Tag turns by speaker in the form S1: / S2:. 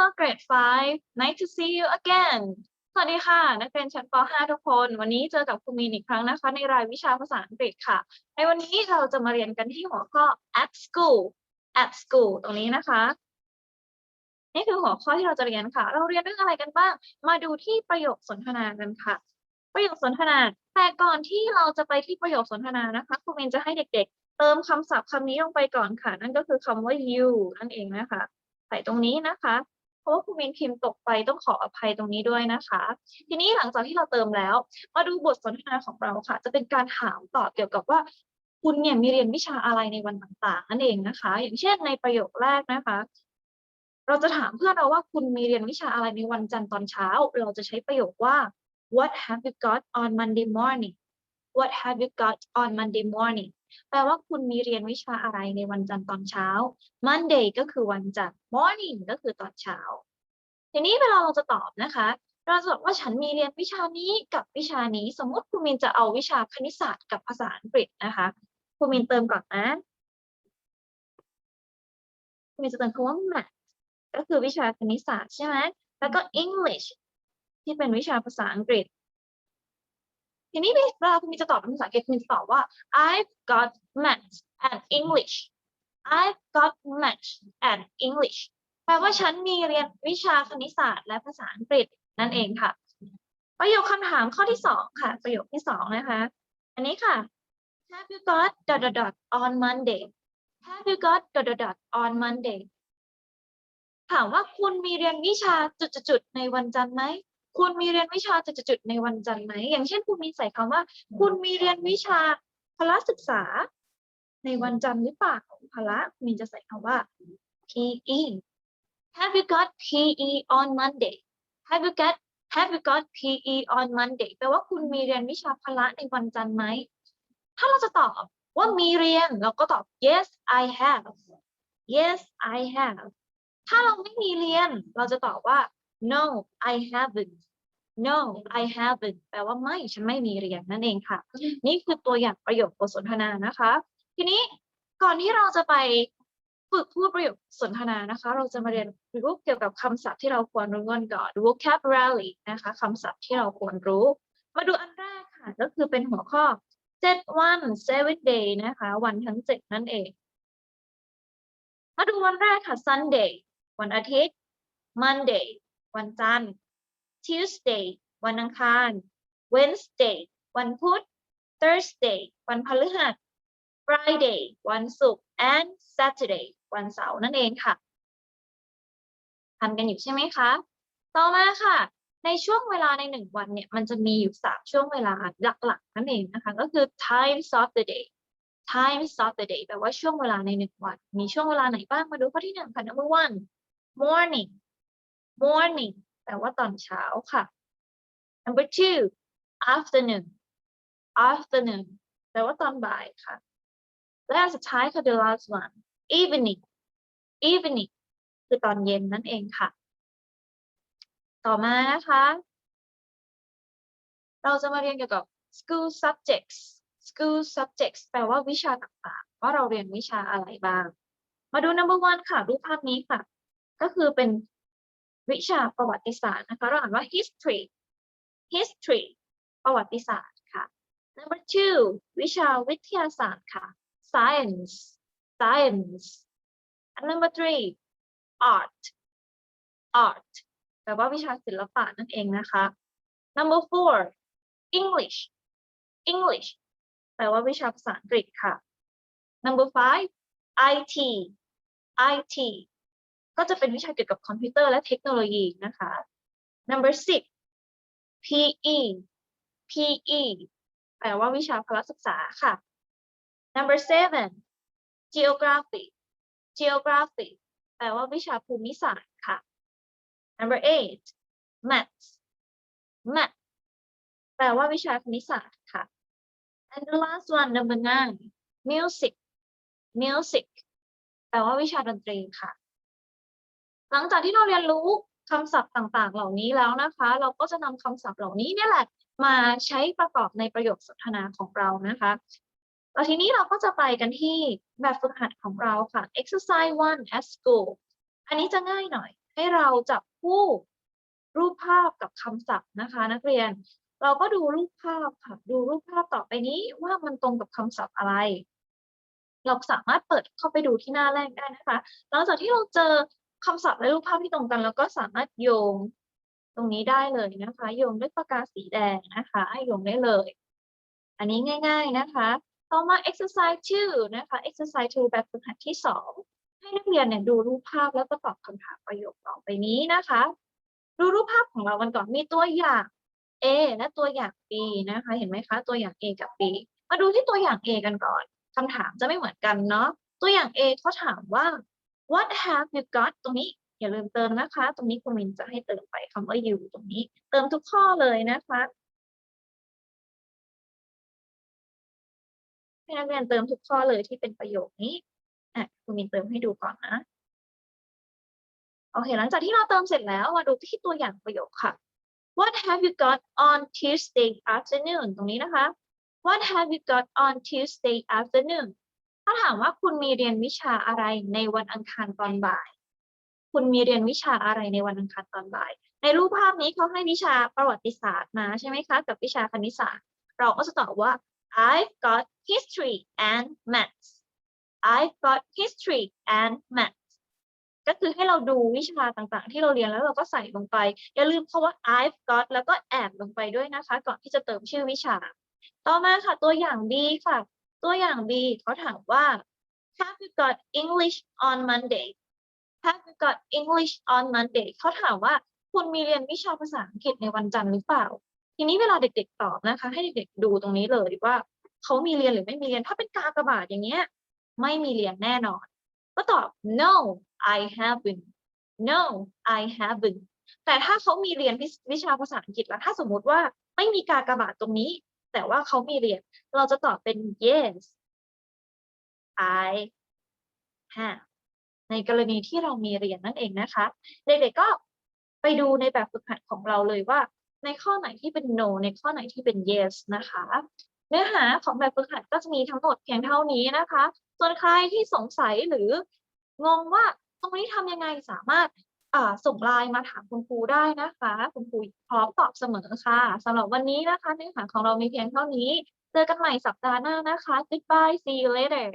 S1: Hello grade 5 nice to see you again สวัสดีค่ะ นักเรียนชั้นป .5 ทุกคน วันนี้เจอกับครูมีนอีกครั้งนะคะ ในรายวิชาภาษาอังกฤษค่ะ ในวันนี้เราจะมาเรียนกันที่หัวข้อ at school at school ตรงนี้นะคะ นี่คือหัวข้อที่เราจะเรียนค่ะ เราเรียนเรื่องอะไรกันบ้าง มาดูที่ประโยคสนทนากันค่ะ ประโยคสนทนา แต่ก่อนที่เราจะไปที่ประโยคสนทนานะคะครูมีนจะให้เด็ก ๆ เติมคำศัพท์คำนี้ลงไปก่อนค่ะ นั่นก็คือคำว่า you นั่นเองนะคะใส่ตรงนี้นะคะ เพราะว่าครูมินพิมพ์ตกไปต้องขออภัยตรงนี้ด้วยนะคะ ทีนี้หลังจากที่เราเติมแล้ว มาดูบทสนทนาของเราค่ะ จะเป็นการถามตอบเกี่ยวกับว่าคุณเนี่ยมีเรียนวิชาอะไรในวันต่างๆนั่นเองนะคะ อย่างเช่นในประโยคแรกนะคะ เราจะถามเพื่อนเราว่าคุณมีเรียนวิชาอะไรในวันจันทร์ตอนเช้า เราจะใช้ประโยคว่า what have you got on Monday morning what have you got on Monday morning แปลว่าคุณมีเรียนวิชาอะไรในวันจันทร์ตอนเช้า Monday ก็คือวันจันทร์ morning ก็คือตอนเช้า ทีนี้เวลาเราจะตอบนะคะ เราจะบอกว่าฉันมีเรียนวิชานี้กับวิชานี้ สมมติครูมินจะเอาวิชาคณิตศาสตร์กับภาษาอังกฤษนะคะครูมินเติมก่อนนะครูมินจะเติมคำว่า math ก็คือวิชาคณิตศาสตร์ใช่ไหมแล้วก็ English ที่เป็นวิชาภาษาอังกฤษ ทีนี้เวลาคุณมีจะตอบเป็นภาษาอังกฤษคุณจะตอบว่า I've got math and English I've got math and English แปลว่าฉันมีเรียนวิชาคณิตศาสตร์และภาษาอังกฤษนั่นเองค่ะ ประโยคคำถามข้อที่สองค่ะ ประโยคที่สองนะคะ อันนี้ค่ะ Have you got dot dot dot on Monday Have you got dot dot dot on Monday ถามว่าคุณมีเรียนวิชาจุดๆในวันจันทร์ไหม คุณมีเรียนวิชาจุดๆในวันจันทร์ไหม อย่างเช่นคุณมีใส่คำว่า คุณมีเรียนวิชาพละศึกษา ในวันจันทร์หรือเปล่าพละมีจะใส่คำว่า PE Have you got PE on Monday Have you got Have you got PE on Monday แปลว่าคุณมีเรียนวิชาพละในวันจันทร์ไหม ถ้าเราจะตอบว่ามีเรียนเราก็ตอบ yes I have yes I have ถ้าเราไม่มีเรียนเราจะตอบว่า no I haven't no I haven't แปลว่าไม่ ฉันไม่มีเรียนนั่นเองค่ะ นี่คือตัวอย่างประโยคบทสนทนานะคะ ทีนี้ก่อนที่เราจะไปฝึกพูดประโยคสนทนานะคะ เราจะมาเรียนรู้เกี่ยวกับคำศัพท์ที่เราควรรู้กันก่อน vocabulary นะคะคำศัพท์ที่เราควรรู้ มาดูอันแรกค่ะ ก็คือเป็นหัวข้อ 7 วัน seven day นะคะ วันทั้ง 7 นั่นเอง มาดูวันแรกค่ะ Sunday วันอาทิตย์ Monday วันจันทร์ Tuesday วันอังคาร Wednesday วันพุธ Thursday วันพฤหัส Friday วันศุกร์ and Saturday วันเสาร์นั่นเองค่ะทำกันอยู่ใช่ไหมคะ ต่อมาค่ะ ในช่วงเวลาในหนึ่งวันเนี่ย มันจะมีอยู่สามช่วงเวลาหลักๆนั่นเองนะคะ ก็คือ times of the day times of the day แปลว่าช่วงเวลาในหนึ่งวัน มีช่วงเวลาไหนบ้าง มาดูข้อที่หนึ่งค่ะ number one morning morning แปลว่าตอนเช้าค่ะ number two afternoon afternoon แปลว่าตอนบ่ายค่ะ และอันสุดท้ายคือ the last one evening evening คือตอนเย็นนั่นเองค่ะ ต่อมานะคะ เราจะมาเรียนเกี่ยวกับ school subjects school subjects แปลว่าวิชาต่างๆ ว่าเราเรียนวิชาอะไรบ้าง มาดู number one ค่ะ รูปภาพนี้ค่ะ ก็คือเป็น วิชาประวัติศาสตร์นะคะเราอ่านว่า history history ประวัติศาสตร์ค่ะ number two วิชาวิทยาศาสตร์ค่ะ science science and number three art art แปลว่าวิชาศิลปะนั่นเองนะคะ number four English English แปลว่าวิชาภาษาอังกฤษค่ะ number five IT IT ก็จะเป็นวิชาเกี่ยวกับคอมพิวเตอร์และเทคโนโลยีนะคะ number six PE PE แปลว่าวิชาพละศึกษาค่ะ number seven geography geography แปลว่าวิชาภูมิศาสตร์ค่ะ number eight maths math แปลว่าวิชาคณิตศาสตร์ค่ะ and the last one number nine music music แปลว่าวิชาดนตรีค่ะ หลังจากที่เราเรียนรู้คำศัพท์ต่างๆ เหล่านี้แล้วนะคะ เราก็จะนำคำศัพท์เหล่านี้นี่แหละมาใช้ประกอบในประโยคสนทนาของเรานะคะแล้วทีนี้เราก็จะไปกันที่แบบฝึกหัดของเราค่ะ exercise one at school อันนี้จะง่ายหน่อย ให้เราจับคู่รูปภาพกับคำศัพท์นะคะ นักเรียน เราก็ดูรูปภาพค่ะ ดูรูปภาพต่อไปนี้ว่ามันตรงกับคำศัพท์อะไร เราสามารถเปิดเข้าไปดูที่หน้าแรกได้นะคะหลังจากที่เราเจอ คำศัพท์และรูปภาพที่ตรงกันเราก็สามารถโยงตรงนี้ได้เลยนะคะ โยงด้วยปากกาสีแดงนะคะโยงได้เลย อันนี้ง่าย ๆนะคะ ต่อมา exercise 2นะคะ exercise 2แบบฝึกหัดที่ 2 ให้นักเรียนเนี่ยดูรูปภาพแล้วก็ตอบคำถามประโยคต่อไปนี้นะคะ ดูรูปภาพของเรากันก่อนมีตัวอย่าง A และตัวอย่าง B นะคะ เห็นไหมคะ ตัวอย่าง A กับ B มาดูที่ตัวอย่าง A กันก่อนคำถามจะไม่เหมือนกันเนาะตัวอย่าง A เขาถามว่า what have you got ตรงนี้อย่าลืมเติมนะคะ ตรงนี้คุณมินจะให้เติมไปคำว่า you ตรงนี้ เติมทุกข้อเลยนะคะให้นักเรียนเติมทุกข้อเลยที่เป็นประโยคนี้อะคุณมินเติมให้ดูก่อนนะโอเคหลังจากที่เราเติมเสร็จแล้วมาดูที่ตัวอย่างประโยคค่ะ What have you got on Tuesday afternoon ตรงนี้นะคะ What have you got on Tuesday afternoon าถามว่าคุณมีเรียนวิชาอะไรในวันอังคารตอนบ่าย คุณมีเรียนวิชาอะไรในวันอังคารตอนบ่าย ในรูปภาพนี้เขาให้วิชาประวัติศาสตร์มาใช่ไหมคะ กับวิชาคณิตศาสตร์ เราก็จะตอบว่า I've got history and maths I've got history and maths ก็คือให้เราดูวิชาต่างๆ ที่เราเรียนแล้วเราก็ใส่ลงไป อย่าลืมคาว่า I've got แล้วก็แอบลงไปด้วยนะคะ ก่อนที่จะเติมชื่อวิชา ต่อมาค่ะตัวอย่าง B ค่ะ ตัวอย่าง B เขาถามว่า Have you got English on Monday Have you got English on Monday เขาถามว่าคุณมีเรียนวิชาภาษาอังกฤษในวันจันทร์หรือเปล่า ทีนี้เวลาเด็กๆตอบนะคะ ให้เด็กๆดูตรงนี้เลยว่าเขามีเรียนหรือไม่มีเรียน ถ้าเป็นกากบาทอย่างเงี้ย ไม่มีเรียนแน่นอน ก็ตอบ no I haven't no I haven't แต่ถ้าเขามีเรียนวิชาภาษาอังกฤษแล้ว ถ้าสมมติว่าไม่มีกากบาทตรงนี้ แต่ว่าเขามีเรียน เราจะตอบเป็น yes I have ในกรณีที่เรามีเรียนนั่นเองนะคะ เด็กๆก็ไปดูในแบบฝึกหัดของเราเลยว่า ในข้อไหนที่เป็น no ในข้อไหนที่เป็น yes นะคะ เนื้อหาของแบบฝึกหัดก็จะมีทั้งหมดเพียงเท่านี้นะคะ ส่วนใครที่สงสัยหรืองงว่าตรงนี้ทำยังไงสามารถ ส่งไลน์มาถามคุณครูได้นะคะ คุณครูพร้อมตอบเสมอค่ะสำหรับวันนี้นะคะเนื้อหาของเรามีเพียงเท่านี้ เจอกันใหม่สัปดาห์หน้านะคะ goodbye see you later